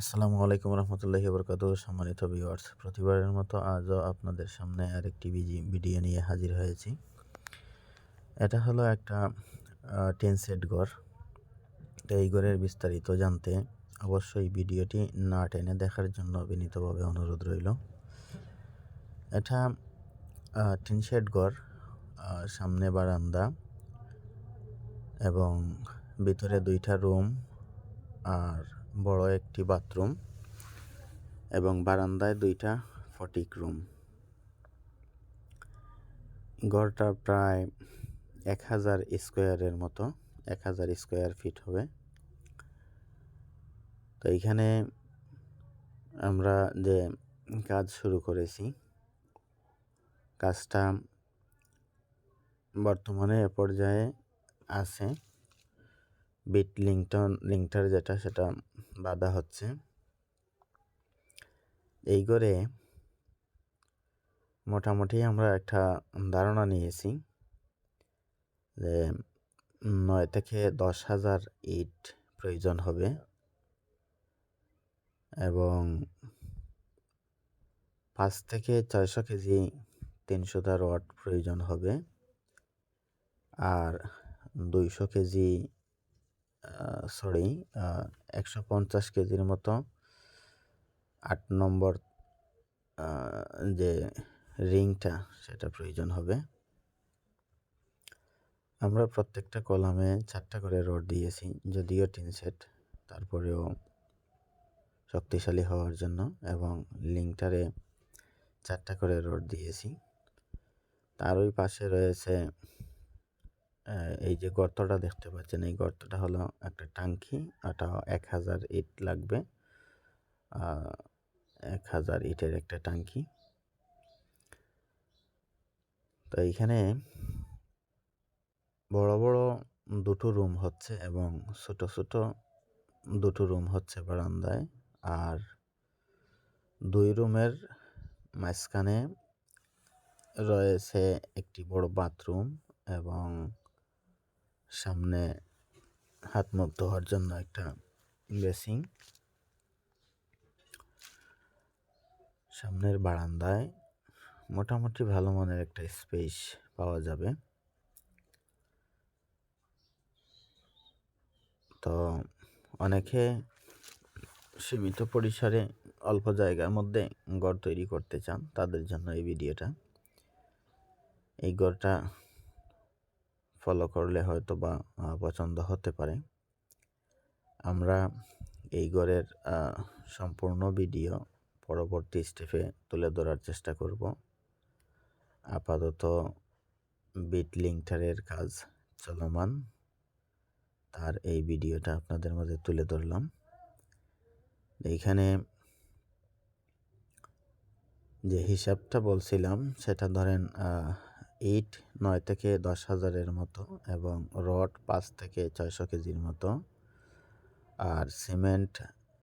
আসসালামু আলাইকুম রহমতুল্লাহি বরকাত সম্মানিত ভিউয়ার্স প্রতিবারের মতো আজও আপনাদের সামনে আরেকটি ভিডিও নিয়ে হাজির হয়েছি। এটা হলো একটা টেন সেট ঘর। তো এই ঘরের বিস্তারিত জানতে অবশ্যই ভিডিওটি না টেনে দেখার জন্য বিনীতভাবে অনুরোধ রইল। এটা টিন শেড ঘর সামনে বারান্দা এবং ভিতরে দুইটা রুম আর বড় একটি বাথরুম এবং বারান্দায় দুইটা ফটিক রুম। ঘরটা প্রায় এক হাজার স্কোয়ারের মতো, এক হাজার স্কোয়ার ফিট হবে। তো এইখানে আমরা যে কাজ শুরু করেছি, কাজটা বর্তমানে এ পর্যায়ে আছে। বিট লিঙ্কটন লিঙ্কটার যেটা, সেটা বাধা হচ্ছে। এই করে মোটামুটি আমরা একটা ধারণা নিয়েছি যে নয় থেকে দশ হাজার ইট প্রয়োজন হবে এবং পাঁচ থেকে ছয়শো কেজি তিনশোটা রড প্রয়োজন হবে আর দুইশো কেজি সরি একশো পঞ্চাশ কেজির মতো আট নম্বর যে রিংটা, সেটা প্রয়োজন হবে। আমরা প্রত্যেকটা কলামে চারটা করে রড দিয়েছি, যদিও টিন সেট, তারপরেও শক্তিশালী হওয়ার জন্য, এবং লিঙ্কটারে চারটা করে রড দিয়েছি। তার ওই পাশে রয়েছে এই যে গর্তটা দেখতে পাচ্ছেন, এই গর্তটা হলো একটা টাঙ্কি ওটা এক হাজার ইট লাগবে। এক হাজার ইটের একটা টাঙ্কি। তো এইখানে বড় বড় দুটো রুম হচ্ছে এবং ছোট ছোট দুটো রুম হচ্ছে বারান্দায়। আর দুই রুমের মাঝখানে রয়েছে একটি বড় বাথরুম এবং সামনে হাত মুখ ধোয়ার জন্য একটা বেসিং সামনের বারান্দায় মোটামুটি ভালো মানের একটা স্পেস পাওয়া যাবে। তো অনেকে সীমিত পরিসরে অল্প জায়গার মধ্যে ঘর তৈরি করতে চান, তাদের জন্য এই ভিডিওটা। এই ঘরটা ফলো করলে হয়তো বা পছন্দ হতে পারে। আমরা এই ঘরের সম্পূর্ণ ভিডিও পরবর্তী স্টেপে তুলে ধরার চেষ্টা করব। আপাতত বিট লিঙ্কটারের কাজ চলমান। তার এই ভিডিওটা আপনাদের মাঝে তুলে ধরলাম। এইখানে যে হিসাবটা বলছিলাম, সেটা ধরেন ইট নয় থেকে দশ হাজারের মতো এবং রড পাঁচ থেকে ছয়শো কেজির মতো। আর সিমেন্ট